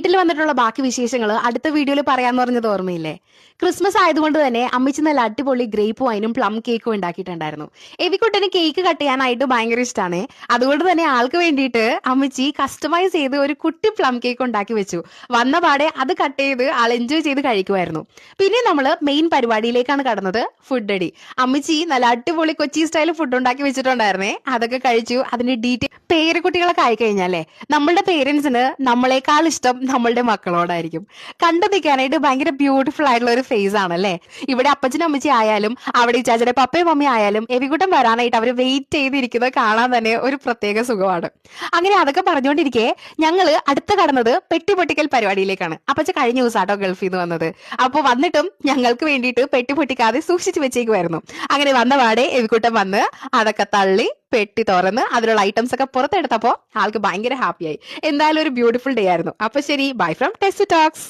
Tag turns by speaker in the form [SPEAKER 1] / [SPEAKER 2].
[SPEAKER 1] വീട്ടിൽ വന്നിട്ടുള്ള ബാക്കി വിശേഷങ്ങൾ അടുത്ത വീഡിയോയിൽ പറയാന്ന് പറഞ്ഞത് ഓർമ്മയില്ലേ? ക്രിസ്മസ് ആയതുകൊണ്ട് തന്നെ അമ്മച്ചി നല്ല അടിപൊളി ഗ്രേപ്പ് വൈനും പ്ലം കേക്കും ഉണ്ടാക്കിയിട്ടുണ്ടായിരുന്നു. എവിക്കുട്ടന് കേക്ക് കട്ട് ചെയ്യാനായിട്ട് ഭയങ്കര ഇഷ്ടമാണ് അതുകൊണ്ട് തന്നെ ആൾക്ക് വേണ്ടിയിട്ട് അമ്മിച്ചി കസ്റ്റമൈസ് ചെയ്ത് ഒരു കുട്ടി പ്ലം കേക്ക് ഉണ്ടാക്കി വെച്ചു. വന്ന പാടെ അത് കട്ട് ചെയ്ത് ആൾ എൻജോയ് ചെയ്ത് കഴിക്കുമായിരുന്നു. പിന്നെ നമ്മൾ മെയിൻ പരിപാടിയിലേക്കാണ് കടന്നത് ഫുഡ് അടി. അമ്മിച്ചി നല്ല അടിപൊളി കൊച്ചി സ്റ്റൈൽ ഫുഡ് ഉണ്ടാക്കി വെച്ചിട്ടുണ്ടായിരുന്നേ. അതൊക്കെ കഴിച്ചു. അതിന്റെ ഡീറ്റെയിൽ പേരക്കുട്ടികളൊക്കെ ആയി കഴിഞ്ഞാലേ നമ്മളുടെ പേരൻസിന് നമ്മളെക്കാൾ ഇഷ്ടം നമ്മളുടെ മക്കളോടായിരിക്കും. കണ്ടു നിൽക്കാനായിട്ട് ഭയങ്കര ബ്യൂട്ടിഫുൾ ആയിട്ടുള്ള ഒരു ഫേസ് ആണല്ലേ? ഇവിടെ അപ്പച്ചനും അമ്മച്ചി ആയാലും അവിടെ ഇച്ചാച്ചയുടെ പപ്പയും മമ്മി ആയാലും എവികുട്ടം വരാനായിട്ട് അവർ വെയിറ്റ് ചെയ്തിരിക്കുന്നത് കാണാൻ തന്നെ ഒരു പ്രത്യേക സുഖമാണ്. അങ്ങനെ അതൊക്കെ പറഞ്ഞുകൊണ്ടിരിക്കെ ഞങ്ങൾ അടുത്ത കടന്നത് പെട്ടി പൊട്ടിക്കൽ പരിപാടിയിലേക്കാണ്. അപ്പച്ച കഴിഞ്ഞ ദിവസം ആട്ടോ ഗൾഫിൽ നിന്ന് വന്നത്. അപ്പോൾ വന്നിട്ടും ഞങ്ങൾക്ക് വേണ്ടിയിട്ട് പെട്ടി പൊട്ടിക്കാതെ സൂക്ഷിച്ചു വെച്ചേക്കുമായിരുന്നു അങ്ങനെ വന്ന പാടെ എവികുട്ടം വന്ന് അതൊക്കെ തള്ളി പെട്ടി തുറന്ന് അതിലുള്ള ഐറ്റംസ് ഒക്കെ പുറത്തെടുത്തപ്പോൾ ആൾക്ക് ഭയങ്കര ഹാപ്പിയായി എന്തായാലും ഒരു ബ്യൂട്ടിഫുൾ ഡേ ആയിരുന്നു. അപ്പൊ ശരി ബൈ ഫ്രം ടെസ്റ്റ് ടോക്സ്